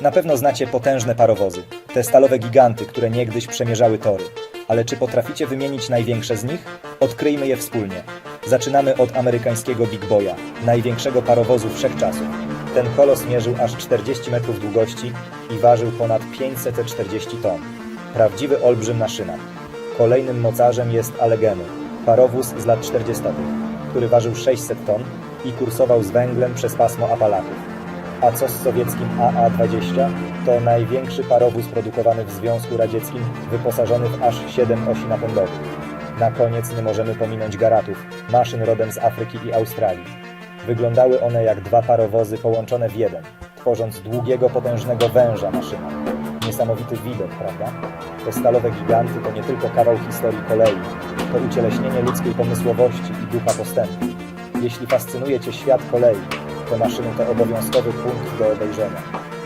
Na pewno znacie potężne parowozy, te stalowe giganty, które niegdyś przemierzały tory. Ale czy potraficie wymienić największe z nich? Odkryjmy je wspólnie. Zaczynamy od amerykańskiego Big Boya, największego parowozu wszechczasów. Ten kolos mierzył aż 40 metrów długości i ważył ponad 540 ton. Prawdziwy olbrzym na szynach. Kolejnym mocarzem jest Allegheny, parowóz z lat 40., który ważył 600 ton i kursował z węglem przez pasmo Apalachów. A co z sowieckim AA-20? To największy parowóz produkowany w Związku Radzieckim, wyposażony w aż 7 osi napędowych. Na koniec nie możemy pominąć garatów, maszyn rodem z Afryki i Australii. Wyglądały one jak dwa parowozy połączone w jeden, tworząc długiego, potężnego węża na szynach. Niesamowity widok, prawda? Te stalowe giganty to nie tylko kawał historii kolei, to ucieleśnienie ludzkiej pomysłowości i ducha postępu. Jeśli fascynuje Cię świat kolei, to to obowiązkowy punkt do obejrzenia.